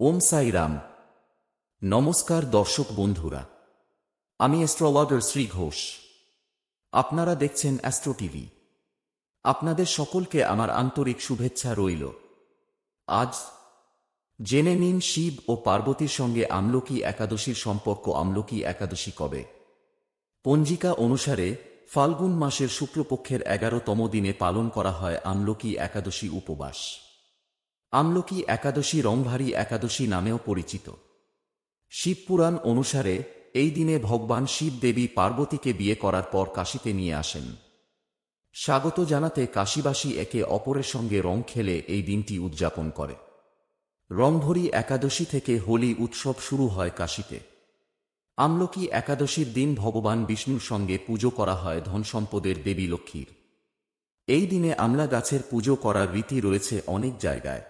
ওম সাই রাম। নমস্কার দর্শক বন্ধুরা, আমি অ্যাস্ট্রোলজার শ্রী ঘোষ। আপনারা দেখছেন অ্যাস্ট্রো টিভি। আপনাদের সকলকে আমার আন্তরিক শুভেচ্ছা রইল। আজ জেনে নিন শিব ও পার্বতীর সঙ্গে আমলকি একাদশীর সম্পর্ক আমলকি একাদশী কবে। পঞ্জিকা অনুসারে ফাল্গুন মাসের শুক্লপক্ষের এগারোতম দিনে পালন করা হয় আমলকি একাদশী উপবাস। আমলকি একাদশী রংভারী একাদশী নামেও পরিচিত। শিবপুরাণ অনুসারে এই দিনে ভগবান শিব দেবী পার্বতীকে বিয়ে করার পর কাশীতে নিয়ে আসেন। স্বাগত জানাতে কাশীবাসী একে অপরের সঙ্গে রং খেলে এই দিনটি উদযাপন করে। রংভরি একাদশী থেকে হোলি উৎসব শুরু হয় কাশীতে। আমলকি একাদশীর দিন ভগবান বিষ্ণুর সঙ্গে পুজো করা হয় ধনসম্পদের দেবী লক্ষ্মীর। এই দিনে আমলা গাছের পুজো করার রীতি রয়েছে অনেক জায়গায়।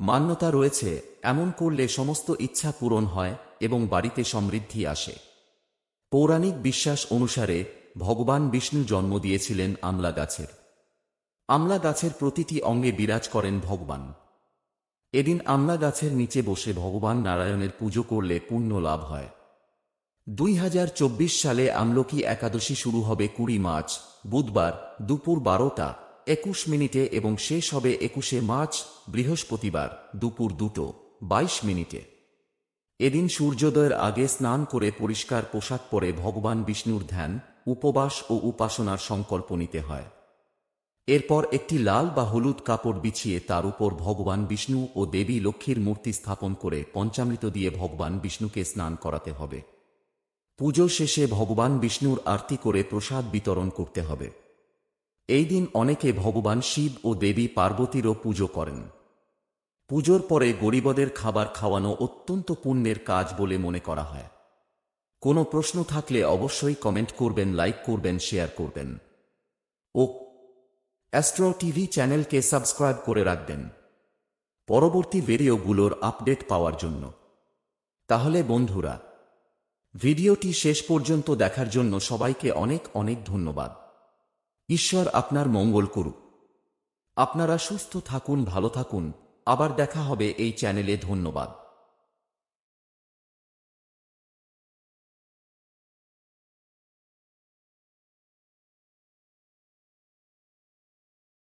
মান্যতা রয়েছে, এমন করলে সমস্ত ইচ্ছা পূরণ হয় এবং বাড়িতে সমৃদ্ধি আসে। পৌরাণিক বিশ্বাস অনুসারে ভগবান বিষ্ণু জন্ম দিয়েছিলেন আমলা গাছের আমলা গাছের প্রতিটি অঙ্গে বিরাজ করেন ভগবান। এদিন আমলা গাছের নিচে বসে ভগবান নারায়ণের পুজো করলে পুণ্য লাভ হয়। দুই হাজার চব্বিশ সালে আমলকি একাদশী শুরু হবে কুড়ি মার্চ, বুধবার দুপুর বারোটা। একুশ মিনিটে এবং শেষ হবে একুশে মার্চ, বৃহস্পতিবার, দুপুর দুটো, বাইশ মিনিটে। এদিন সূর্যোদয়ের আগে স্নান করে পরিষ্কার পোশাক পরে ভগবান বিষ্ণুর ধ্যান, উপবাস ও উপাসনার সংকল্প নিতে হয়। এরপর একটি লাল বা হলুদ কাপড় বিছিয়ে তার উপর ভগবান বিষ্ণু ও দেবী লক্ষ্মীর মূর্তি স্থাপন করে পঞ্চামৃত দিয়ে ভগবান বিষ্ণুকে স্নান করাতে হবে। পুজো শেষে ভগবান বিষ্ণুর আরতি করে প্রসাদ বিতরণ করতে হবে। এই দিন অনেকে ভগবান শিব ও দেবী পার্বতীরও পুজো করেন। পুজোর পরে গরিবদের খাবার খাওয়ানো অত্যন্ত পুণ্যের কাজ বলে মনে করা হয়। কোনো প্রশ্ন থাকলে অবশ্যই কমেন্ট করবেন, লাইক করবেন, শেয়ার করবেন। ও অ্যাস্ট্রো টিভি চ্যানেলকে সাবস্ক্রাইব করে রাখবেন। পরবর্তী ভিডিওগুলোর আপডেট পাওয়ার জন্য। তাহলে বন্ধুরা, ভিডিওটি শেষ পর্যন্ত দেখার জন্য সবাইকে অনেক অনেক ধন্যবাদ। ঈশ্বর আপনার মঙ্গল করুক। আপনারা সুস্থ থাকুন, ভালো থাকুন। আবার দেখা হবে এই চ্যানেলে, ধন্যবাদ।